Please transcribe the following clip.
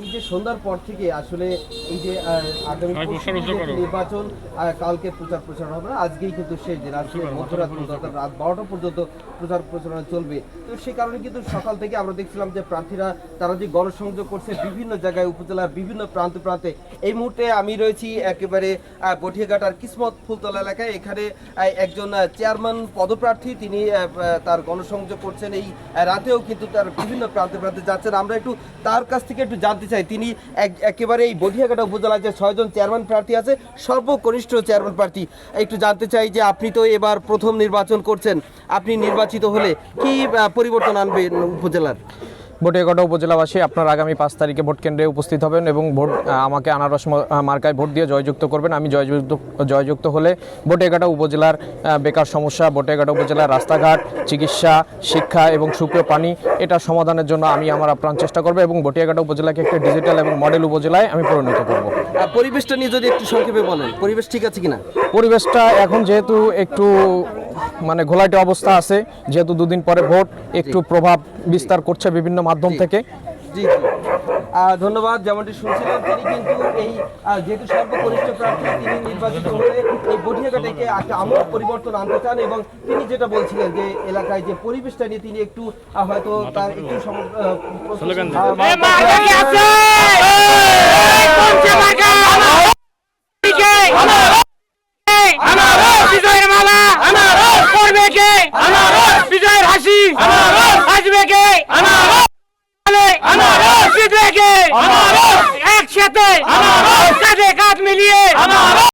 এই যে সন্ধ্যার পর থেকে আসলে এই যে আগামী। নির্বাচন কালকে প্রচার প্রচারণা হবে না আজকেই কিন্তু শেষ দিন আজকে মধ্যরাত পর্যন্ত রাত বারোটা পর্যন্ত প্রচার প্রচারণা চলবে। তো সেই কারণে কিন্তু সকাল থেকে আমরা দেখছিলাম যে প্রার্থীরা তারা যে গণসংযোগ করছে বিভিন্ন জায়গায় উপজেলার বিভিন্ন প্রান্তে প্রান্তে। এই মুহূর্তে আমি রয়েছি একেবারে বটিয়াঘাটার কিসমত ফুলতলা এলাকায়। এখানে একজন চেয়ারম্যান পদপ্রার্থী তিনি তার গণসংযোগ করছেন। এই রাতেও কিন্তু তার বিভিন্ন প্রান্তে প্রান্তে যাচ্ছেন। আমরা একটু তার কাছ থেকে একটু জানতে চাই, তিনি এক- একেবারে এই বধিয়াঘাটা উপজেলার যে ছয়জন চেয়ারম্যান প্রার্থী আছে, সর্বকনিষ্ঠ চেয়ারম্যান প্রার্থী। একটু জানতে চাই যে আপনি তো এবার প্রথম নির্বাচন করছেন, আপনি নির্বাচিত হলে কি পরিবর্তন আনবেন উপজেলার? বটিয়াঘাটা উপজেলাবাসী আপনার আগামী পাঁচ তারিখে ভোট কেন্দ্রে উপস্থিত হবেন এবং ভোট আমাকে আনারস মার্কায় ভোট দিয়ে জয়যুক্ত করবেন। আমি জয়যুক্ত জয়যুক্ত হলে বটিয়াঘাটা উপজেলার বেকার সমস্যা বটিয়াঘাটা উপজেলার রাস্তাঘাট চিকিৎসা শিক্ষা এবং সুপেয় পানি এটা সমাধানের জন্য আমি আমার আপ্রাণ চেষ্টা করব এবং বটিয়াঘাটা উপজেলাকে একটি ডিজিটাল এবং মডেল উপজেলায় আমি পরিণত করব। পরিবেশটা নিয়ে যদি একটু সংক্ষেপে বলেন পরিবেশ ঠিক আছে কিনা? পরিবেশটা এখন যেহেতু একটু মানে ঘোলাটে অবস্থা আছে যেহেতু দুদিন পরে ভোট একটু প্রভাব বিস্তার করছে বিভিন্ন মাধ্যম থেকে। জি জি। ধন্যবাদ যেমনটি শুনছিলাম তিনি কিন্তু এই যেহেতু সর্বকনিষ্ঠ প্রার্থী তিনি নির্বাচিত হলে এই বটিয়াঘাটাকে একটা আমূল পরিবর্তন আনতে চান এবং তিনি যেটা বলছিলেন যে এলাকায় যে পরিবেশটা নিয়ে তিনি একটু হয়তো তার একটু সম- अनारस। हजमे एक क्षेत्र अनारस। एक आदमी लिए।